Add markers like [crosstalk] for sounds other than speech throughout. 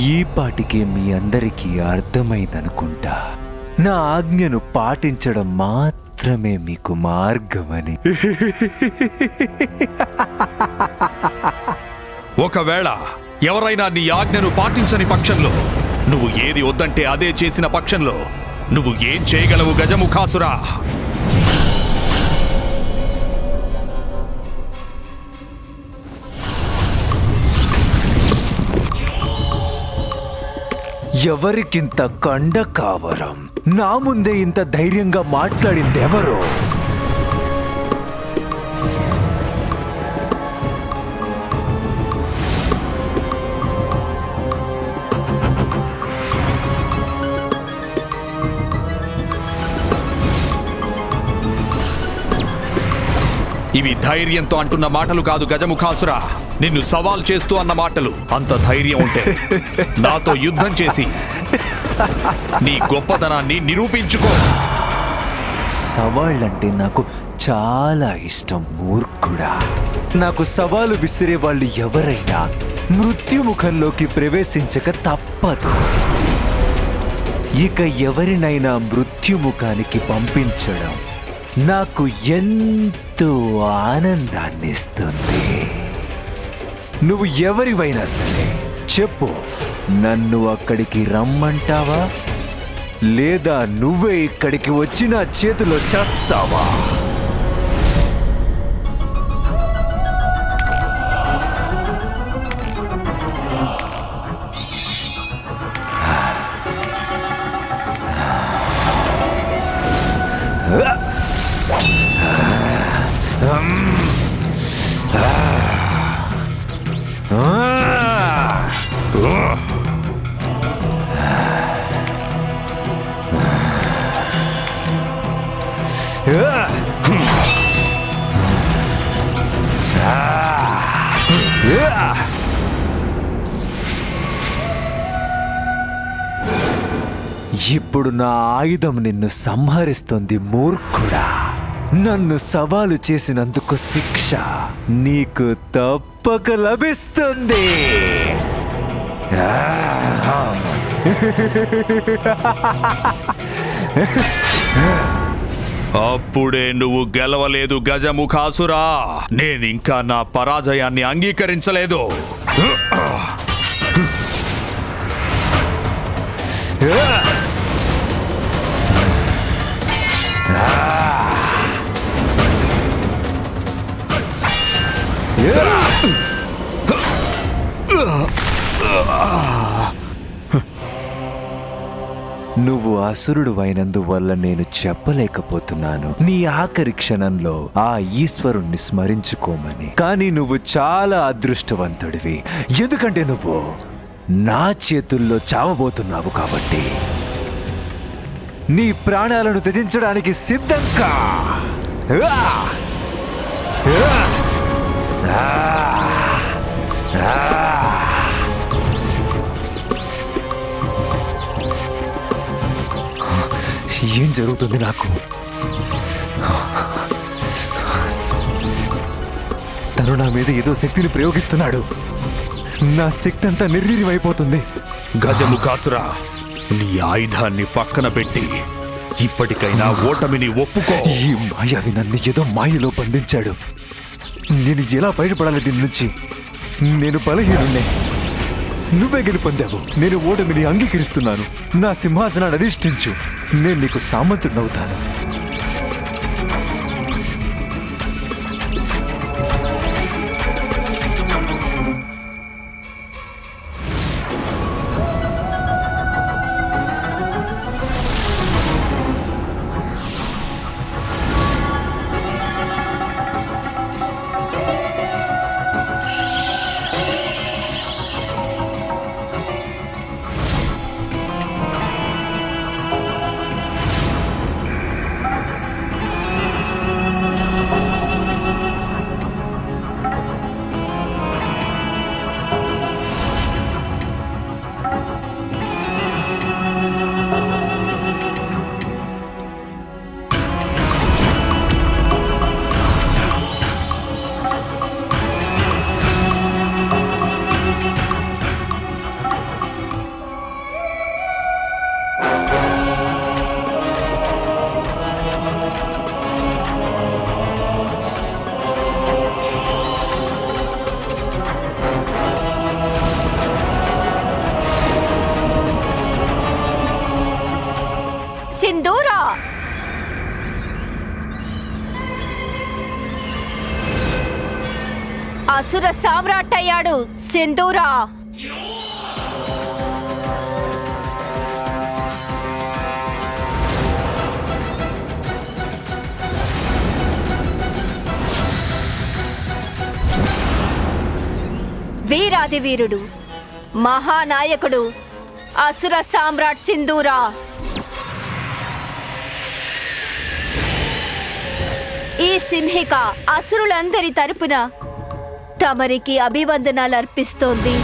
ఈ పాటికే మీ అందరికీ అర్థమైందనుకుంటా. నా ఆజ్ఞను పాటించడం మాత్రమే మీకు మార్గమని. ఒకవేళ ఎవరైనా నీ ఆజ్ఞను పాటించని పక్షంలో నువ్వు ఏది వద్దంటే అదే చేసిన పక్షంలో నువ్వు ఏం చేయగలవు గజముఖాసురా? ఎవరికింత కండ కావరం? నా ముందే ఇంత ధైర్యంగా మాట్లాడిందెవరో? ఇవి ధైర్యంతో అంటున్న మాటలు కాదు గజముఖాసురా. నిన్ను సవాల్ చేస్తూ అన్న మాటలు అంత ధైర్యం ఉంటే నాతో యుద్ధం చేసి నీ గొప్పతనాన్ని నిరూపించుకో. సవాళ్ళంటే నాకు చాలా ఇష్టం మూర్ఖుడా. నాకు సవాలు విసిరే వాళ్ళు ఎవరైనా మృత్యుముఖంలోకి ప్రవేశించక తప్పదు. ఇక ఎవరినైనా మృత్యుముఖానికి పంపించడం నాకు ఎంతో ఆనందాన్నిస్తుంది. నువ్వు ఎవరివైనా సరే చెప్పు నన్ను అక్కడికి రమ్మంటావా? లేదా నువ్వే ఇక్కడికి వచ్చి నా చేతిలో చేస్తావా? ఇప్పుడు నా ఆయుధం నిన్ను సంహరిస్తుంది మూర్ఖుడా. నన్ను సవాలు చేసినందుకు శిక్ష నీకు తప్పక లభిస్తుంది. [laughs] అప్పుడే నువ్వు గెలవలేదు గజముఖాసురా. నేనింకా నా పరాజయాన్ని అంగీకరించలేదు. [laughs] నువ్వు అసురుడు అయినందువల్ల నేను చెప్పలేకపోతున్నాను. నీ ఆఖరి క్షణంలో ఆ ఈశ్వరుణ్ణి స్మరించుకోమని. కానీ నువ్వు చాలా అదృష్టవంతుడివి. ఎందుకంటే నువ్వు నా చేతుల్లో చావబోతున్నావు కాబట్టి. నీ ప్రాణాలను త్యజించడానికి సిద్ధంగా. ఆ! ఆ! ఏం జరుగుతుంది నాకు? తను నా మీద ఏదో శక్తిని ప్రయోగిస్తున్నాడు. నా శక్తి అంతా నిర్వీర్యమైపోతుంది గజముఖాసురా నీ ఆయుధాన్ని పక్కన పెట్టి ఇప్పటికైనా ఓటమిని ఒప్పుకో. ఈ మాయావి నన్ను ఏదో మాయలో బంధించాడు. నేను ఎలా బయటపడాలి దీని నుంచి? నేను బలహీనున్నే నువ్వే గెలుపొందావు. నేను ఓటమిని అంగీకరిస్తున్నాను. నా సింహాసనాన్ని అధిష్ఠించు. నేను నీకు సామంతుడవుతాను సింధూర. అసుర సామ్రాట్టయ్యాడు సింధూరా. వీరాది వీరుడు మహానాయకుడు అసుర సామ్రాట్ సింధూరా. ఈ సింహిక అసురులందరి తరపున తమరికి అభివందనాలు అర్పిస్తోంది.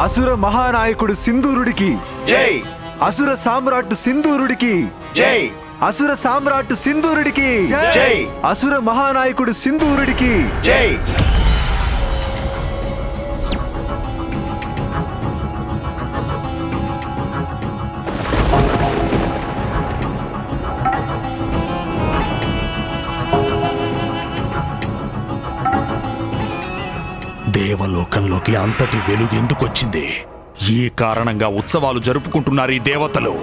అసుర మహానాయకుడు సింధూరుడికి జై. అసుర సామ్రాట్ సింధూరుడికి జై. అసుర సామ్రాట్ సింధూరుడికి జై. అసుర మహానాయకుడు సింధూరుడికి జై. దేవలోకంలోకి అంతటి వెలుగు ఎందుకొచ్చింది? ఈ కారణంగా ఉత్సవాలు జరుపుకుంటున్నారు ఈ దేవతలు.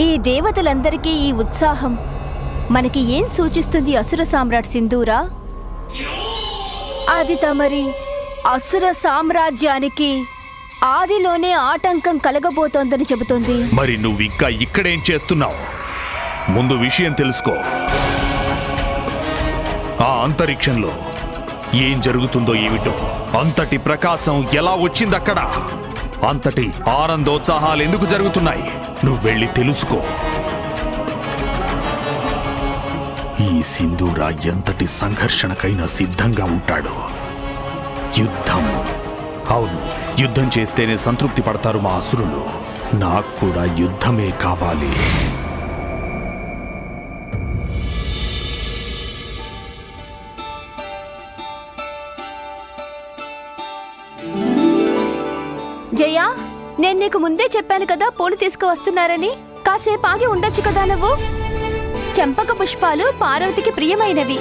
ఈ దేవతలందరికీ ఈ ఉత్సాహం. మనకి ఏం సూచిస్తుంది అసుర సామ్రాట్ సింధూరా? అది తమరి అసుర సామ్రాజ్యానికి ఆదిలోనే ఆటంకం కలగబోతోందని చెబుతోంది. మరి నువ్వు ఇంకా ఇక్కడేం చేస్తున్నావు? ముందు విషయం తెలుసుకో. ఆ అంతరిక్షంలో ఏం జరుగుతుందో ఏమిటో. అంతటి ప్రకాశం ఎలా వచ్చిందక్కడ? అంతటి ఆనందోత్సాహాలు ఎందుకు జరుగుతున్నాయి? నువ్వు వెళ్ళి తెలుసుకో. ఈ సింధూర ఎంతటి సంఘర్షణకైనా సిద్ధంగా ఉంటాడు. యుద్ధం. అవును యుద్ధం చేస్తేనే సంతృప్తి పడతారు మా అసురులు. నాకు కూడా యుద్ధమే కావాలి. నీకు ముందే చెప్పాను కదా పూలు తీసుకువస్తున్నారని. కాసేపు ఆగి ఉండొచ్చు కదా నువ్వు? చెంపక పుష్పాలు పార్వతికి ప్రియమైనవి.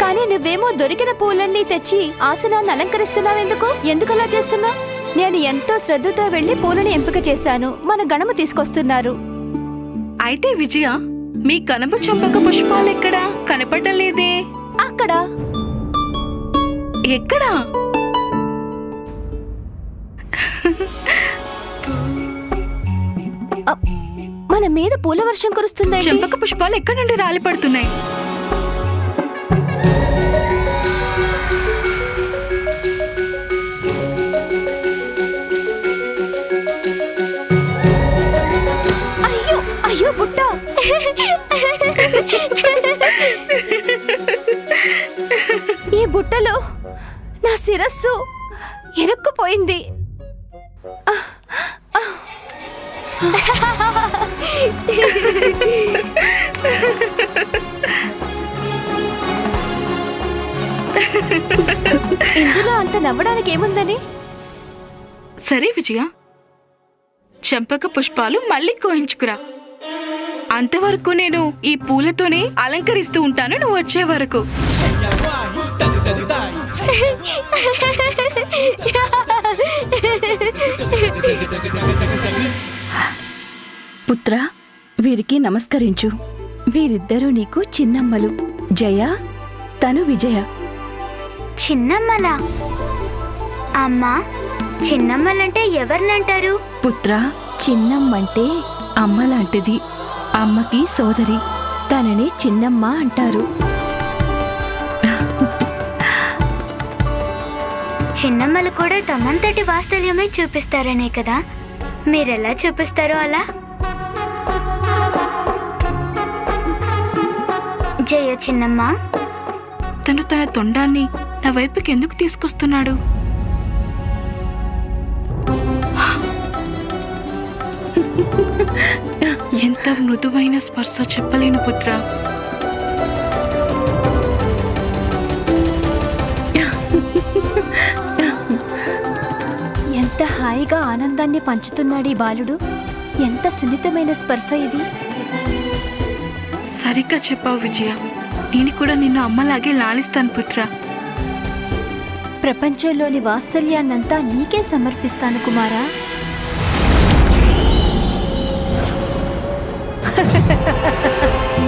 కానీ నువ్వేమో దొరికిన పూలన్నీ తెచ్చి ఆసనాన్ని అలంకరిస్తున్నావెందుకు ఎందుకలా చేస్తున్నావు? నేను ఎంతో శ్రద్ధతో వెళ్ళి పూలను ఎంపిక చేశాను. మన గణము తీసుకొస్తున్నారు. అయితే విజయ మీ కనప చంపక పుష్పాలు ఎక్కడా? కనపడటం లేదే. అక్కడ. ఎక్కడా? మన మీద పూల వర్షం కురుస్తుందండి. చంపక పుష్పాలు ఎక్కడి నుండి అయ్యో అయ్యో బుట్ట. ఈ బుట్టలో నా శిరస్సు ఇరుక్కుపోయింది. ఇందులో అంత నవ్వడానికి ఏముందని? సరే విజయ. చంపక పుష్పాలు మళ్ళీ కోయించుకురా. అంతవరకు నేను ఈ పూలతోనే అలంకరిస్తూ ఉంటాను నువ్వు వచ్చే వరకు. [laughs] పుత్ర వీరికి నమస్కరించు. వీరిద్దరూ నీకు చిన్నమ్మలు. జయ తను విజయ. చిన్నమ్మల? అమ్మా చిన్నమ్మలంటే ఎవరినంటారు? పుత్ర చిన్నమ్మంటే అమ్మ లాంటిది అమ్మకి సోదరి తనని చిన్నమ్మ అంటారు. చిన్నమ్మలు కూడా తమంతటి వాత్సల్యమే చూపిస్తారనే కదా? మీరెలా చూపిస్తారో అలా? జయ చిన్నమ్మ. తను తన తొండాన్ని నా వైపుకి ఎందుకు తీసుకొస్తున్నాడు? ఎంత మృదువైన స్పర్శ చెప్పలేను పుత్ర. ఎంత హాయిగా ఆనందాన్ని పంచుతున్నాడు ఈ బాలుడు. ఎంత సున్నితమైన స్పర్శ ఇది. సరిగ్గా చెప్పావు విజయ. నేను కూడా నిన్ను అమ్మలాగే లాలిస్తాను పుత్ర. ప్రపంచంలోని వాత్సల్యాన్నంతా నీకే సమర్పిస్తాను కుమారా.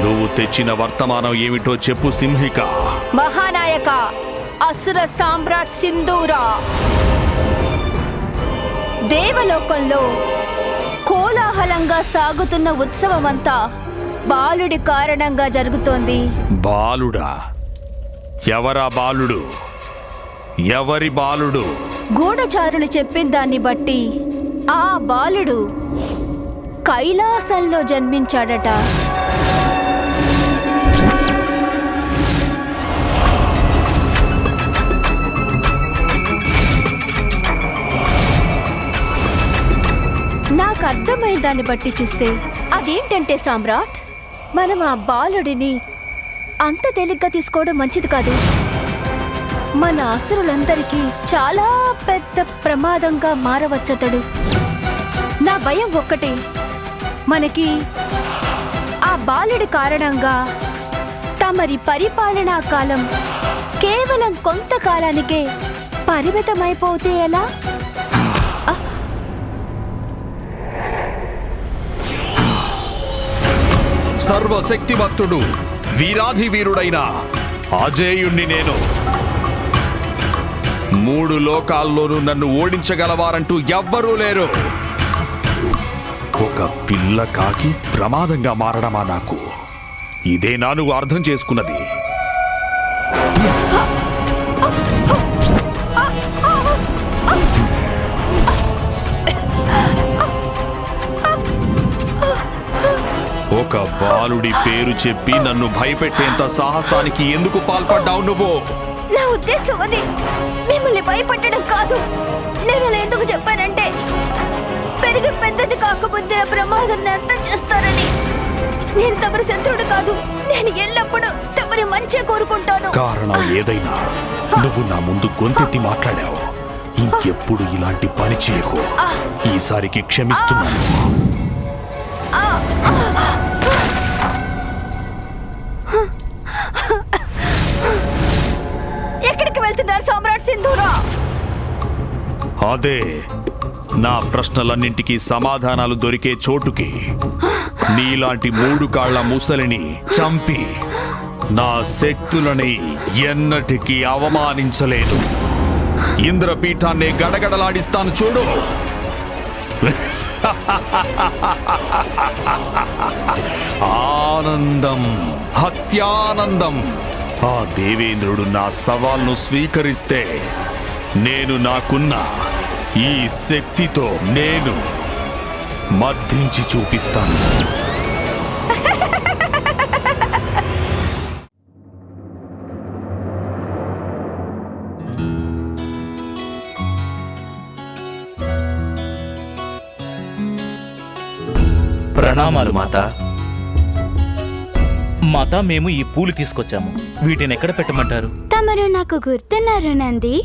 నువ్వు తెచ్చిన వర్తమానం ఏమిటో చెప్పు సింహిక. మహానాయక అసుర సామ్రాట్ సింధూరా. దేవలోకంలో కోలాహలంగా సాగుతున్న ఉత్సవమంతా బాలుడి కారణంగా జరుగుతోంది. బాలుడా? ఎవరా బాలుడు? ఎవరి బాలుడు? గూఢచారులు చెప్పిన దాన్ని బట్టి ఆ బాలుడు కైలాసంలో జన్మించాడట. నాకు అర్థమైన దాన్ని బట్టి చూస్తే అదేంటంటే సామ్రాట్? మనం ఆ బాలుడిని అంత తేలిగ్గా తీసుకోవడం మంచిది కాదు. మన అసురులందరికీ చాలా పెద్ద ప్రమాదంగా మారవచ్చతడు. నా భయం ఒక్కటే. మనకి ఆ బాలుడి కారణంగా తమరి పరిపాలనా కాలం కేవలం కొంతకాలానికే పరిమితమైపోతే ఎలా? సర్వశక్తివంతుడు వీరాధి వీరుడైన అజేయుణ్ణి నేను. మూడు లోకాల్లోనూ నన్ను ఓడించగలవారంటూ ఎవ్వరూ లేరు. ఒక పిల్ల కాకి ప్రమాదంగా మారడమా నాకు? ఇదేనా నువ్వు అర్థం చేసుకున్నది. ఒక బాలుడి పేరు చెప్పి నన్ను భయపెట్టేంత సాహసానికి ఎందుకు పాల్పడ్డావు నువ్వు? నా ఉద్దేశం అది. మిమ్మల్ని భయపెట్టడం కాదు. నేను అలా ఎందుకు చెప్పానంటే పెరిగి పెద్దది కాకముందే ఆ ప్రమాదాన్ని అంతం చేస్తారని. నేను తమరి శత్రుడు కాదు నేను ఎల్లప్పుడూ తమరి మంచి కోరుకుంటాను. కారణం ఏదైనా నువ్వు నా ముందు గొంతెత్తి మాట్లాడావు. ఇంకెప్పుడు ఇలాంటి పని చేయకు. ఈసారికి క్షమిస్తున్నాను. సింధూరా! అదే నా ప్రశ్నలన్నింటికీ సమాధానాలు దొరికే చోటుకి నీలాంటి మూడు కాళ్ళ ముసలిని చంపి నా శక్తులని ఎన్నటికీ అవమానించలేదు. ఇంద్రపీఠాన్ని గడగడలాడిస్తాను చూడు. ఆనందం హత్యానందం ఆ దేవేంద్రుడు నా సవాల్ను స్వీకరిస్తే నేను నాకున్న ఈ శక్తితో నేను మర్ధించి చూపిస్తాను. ప్రణామాలు మాతా. మాత మేము ఈ పూలు తీసుకొచ్చాము. వీటిని ఎక్కడ పెట్టమంటారు? తమరు నాకు గుర్తున్నారు నంది.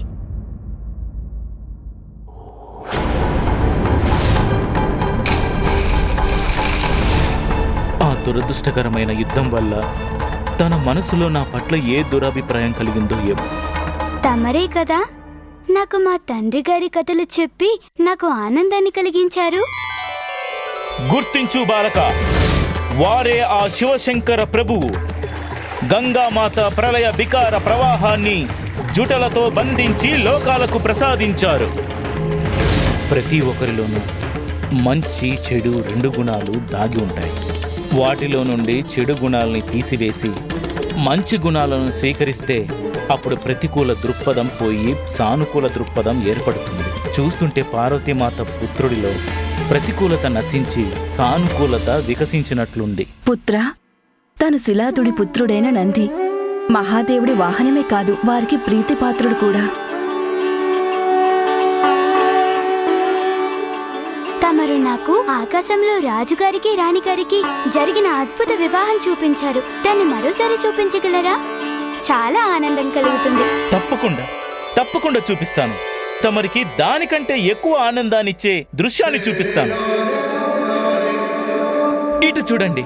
ఆ దురదృష్టకరమైన యుద్ధం వల్ల తన మనసులో నా పట్ల ఏ దురభిప్రాయం కలిగిందో ఏమో. తమరే కదా నాకు మా తండ్రి గారి కథలు చెప్పి నాకు ఆనందాన్ని కలిగించారు. గుర్తించు బాలక. వారే ఆ శివశంకర ప్రభువు గంగామాత ప్రళయ వికార ప్రవాహాన్ని జుటలతో బంధించి లోకాలకు ప్రసాదించారు. ప్రతి ఒక్కరిలోనూ మంచి చెడు రెండు గుణాలు దాగి ఉంటాయి. వాటిలో నుండి చెడు గుణాలని తీసివేసి మంచి గుణాలను స్వీకరిస్తే అప్పుడు ప్రతికూల దృక్పథం పోయి సానుకూల దృక్పథం ఏర్పడుతుంది. చూస్తుంటే పార్వతీమాత పుత్రుడిలో ప్రతికూలత నశించి సానుకూలత వికసించినట్లుంది. పుత్ర తను శిలాదుడి పుత్రుడైన నంది మహాదేవుడి వాహనమే కాదు వారికి ప్రీతిపాత్రుడు కూడా. తమరు నాకు ఆకాశంలో రాజుగారికి రాణిగారికి జరిగిన అద్భుత వివాహం చూపించారు. దాన్ని మరోసారి చూపించగలరా? చాలా ఆనందం కలుగుతుంది. తప్పకుండా తప్పకుండా చూపిస్తాను. తమరికి దానికంటే ఎక్కువ ఆనందాన్నిచ్చే దృశ్యాన్ని చూపిస్తాను. ఇటు చూడండి.